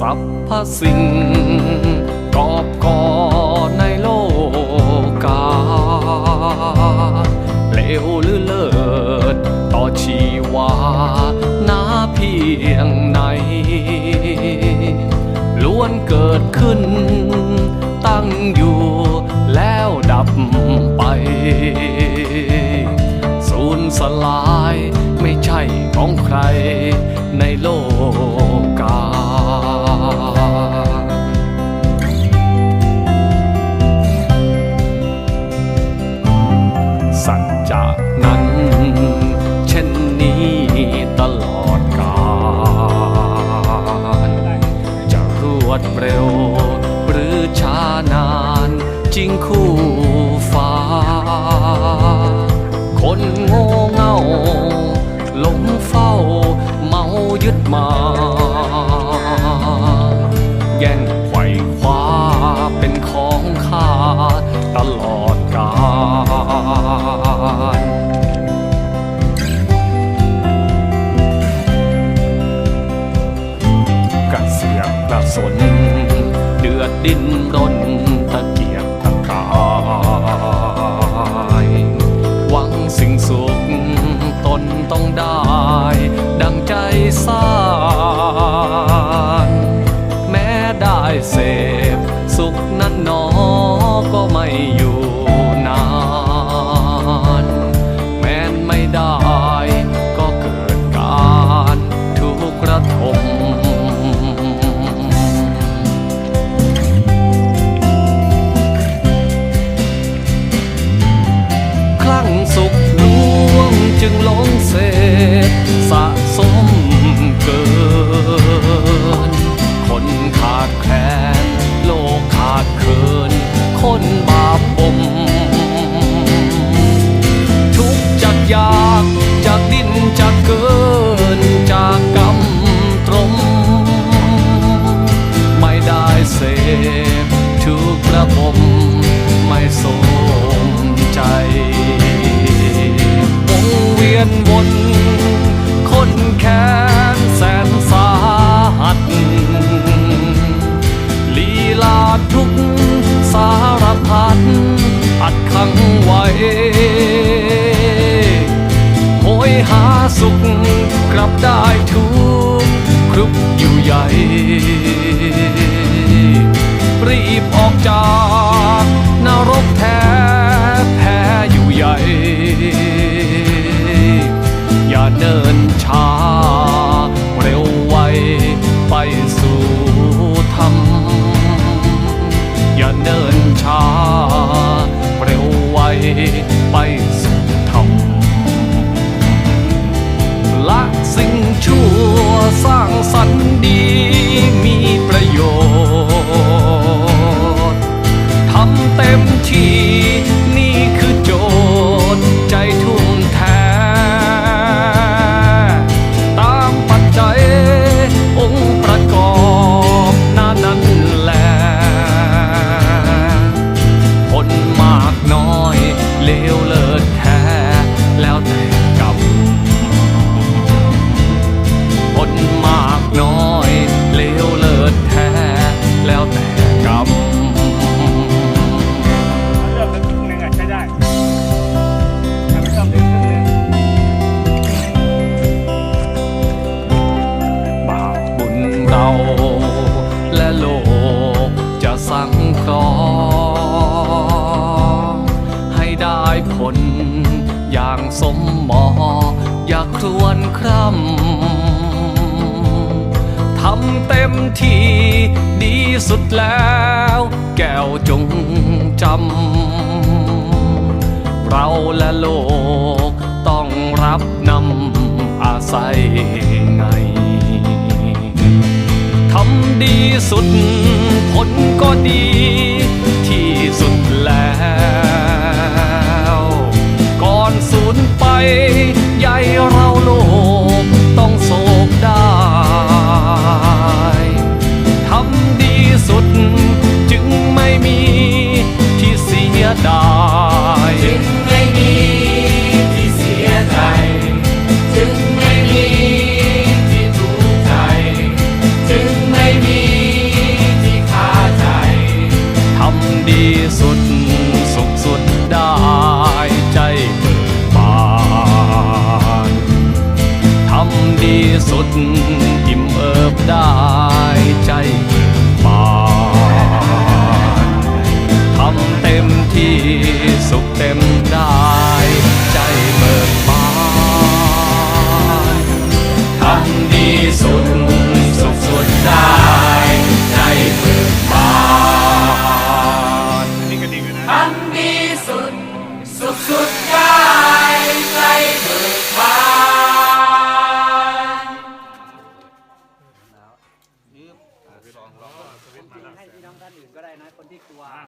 สรรพสิ่งกอบกอในโลกาเลวหรือเลิศต่อชีวานาเพียงไหนล้วนเกิดขึ้น ตั้งอยู่แล้วดับไป สูญสลายไม่ใช่ของใครในโลก วดเร็ว หรือช้านานจริงคู่ฟ้า คนโง่เงาหลงเฝ้าเมายึดมา แย่งไขว่คว้าเป็นของข้าตลอดกาล สน เดือดดิ้นรน en. สุขกลับได้ทุกครุบอยู่ใหญ่ far อย่างสมหมอ อย่าครวนคร่ำทำเต็มที่ดีสุดแล้ว แก้วจงจำ เราและโลกต้องรับนำอาศัยไงทำดีสุดผลก็ดี